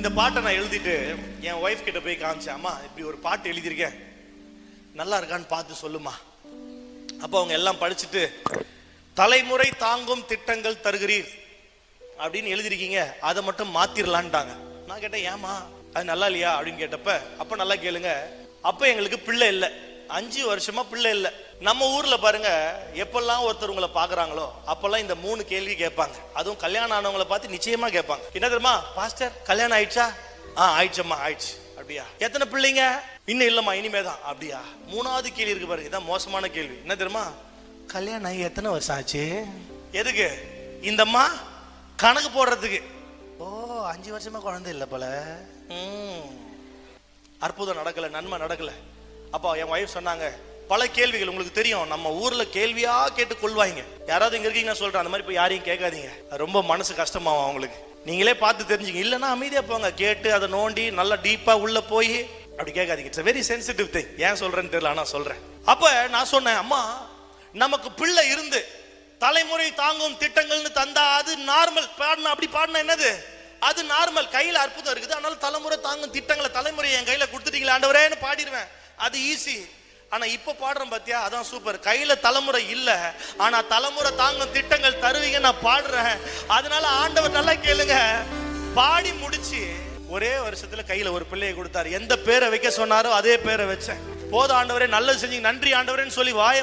இந்த பாட்டை நான் எழுதிட்டு என் ஒய்ஃப் கிட்ட போய் காமிச்சேன் அம்மா இப்படி ஒரு பாட்டு எழுதியிருக்கேன். நல்லா இருக்கான்னு பார்த்து சொல்லுமா அப்போ அவங்க எல்லாம் படிச்சுட்டு தலைமுறை தாங்கும் திட்டங்கள் தருகிறீர். அப்படின்னு எழுதிருக்கீங்க அதை மட்டும் மாத்திரலான்ட்டாங்க. நான் கேட்டேன் ஏமா அது நல்லா இல்லையா? அப்படின்னு கேட்டப்ப அப்ப நல்லா கேளுங்க. அப்ப எங்களுக்கு பிள்ளை இல்லை. அஞ்சு வருஷமா பிள்ளை இல்லை. நம்ம ஊர்ல பாருங்க எப்பெல்லாம் ஒருத்தர் உங்களை பாக்குறாங்களோ அப்பெல்லாம் இந்த மூணு கேள்வி கேட்பாங்க. அதுவும் கல்யாணம் ஆனவங்கள பார்த்து நிச்சயமா கேட்பாங்க. என்ன தெரியுமா? பாஸ்டர் கல்யாணம் ஆயிடுச்சா? ஆ ஆயிடுச்சம்மா ஆயிடுச்சு. அப்படியா? எத்தனை பிள்ளைங்க? இன்னும் இல்லம்மா இனிமே தான் அப்படியா? மூணாவது கேள்வி இருக்கு பாருங்க இதான் மோசமான கேள்வி. என்ன தெரியுமா? கல்யாணம் ஆகி எத்தனை வருஷம் ஆச்சு? எதுக்கு? இந்தம்மா கணக்கு போடுறதுக்கு. ஓ அஞ்சு வருஷமா குழந்தை இல்லை போல. அற்புதம் நடக்கல நன்மை நடக்கல. அப்போ என் ஒய்ஃப் சொன்னாங்க பல கேள்விகள் உங்களுக்கு தெரியும். நம்ம ஊர்ல கேள்வியா கேட்டு கொள்வாங்க யாராவது இங்க இருக்கீங்கன்னா நான் சொல்றேன் அந்த மாதிரி போய் யாரையும் கேட்காதீங்க. ரொம்ப மனசு கஷ்டமாகும் அவங்களுக்கு. நீங்களே பார்த்து தெரிஞ்சுங்க இல்லைன்னா அமைதியா போங்க. கேட்டு அதை நோண்டி நல்லா டீப்பா உள்ள போய் அப்படி கேட்காதீங்க. இட்ஸ் வெரி சென்சிட்டிவ் திங் ஏன் சொல்றேன்னு தெரியல ஆனா சொல்றேன். அப்ப நான் சொன்னேன் அம்மா நமக்கு பிள்ளை இருந்து தலைமுறை தாங்கும் திட்டங்கள்னு தந்தா அது நார்மல் பாடினா அப்படி பாடினா என்னது? அது நார்மல் கையில அற்புதம் இருக்குது. அதனால தலைமுறை தாங்கும் திட்டங்களை தலைமுறை என் கையில கொடுத்துட்டீங்களா ஆண்டவரேன்னு பாடிடுவேன். அது ஈஸி ஆனா இப்ப பாடுறேன் பாத்தியா? அதான் சூப்பர் கையில தலைமுறை இல்ல. ஆனா தலைமுறை தாங்கும் திட்டங்கள் தருவீங்க நான் பாடுறேன். அதனால ஆண்டவர் நல்லா கேளுங்க. பாடி முடிச்சு. ஒரே வருஷத்துல கையில ஒரு பிள்ளையை கொடுத்தாரு. எந்த பேரை வைக்க சொன்னாரோ அதே பேரை வச்சேன். போதும் ஆண்டவரே நல்லது செஞ்சீங்க. நன்றி ஆண்டவரேன்னு சொல்லி வாயை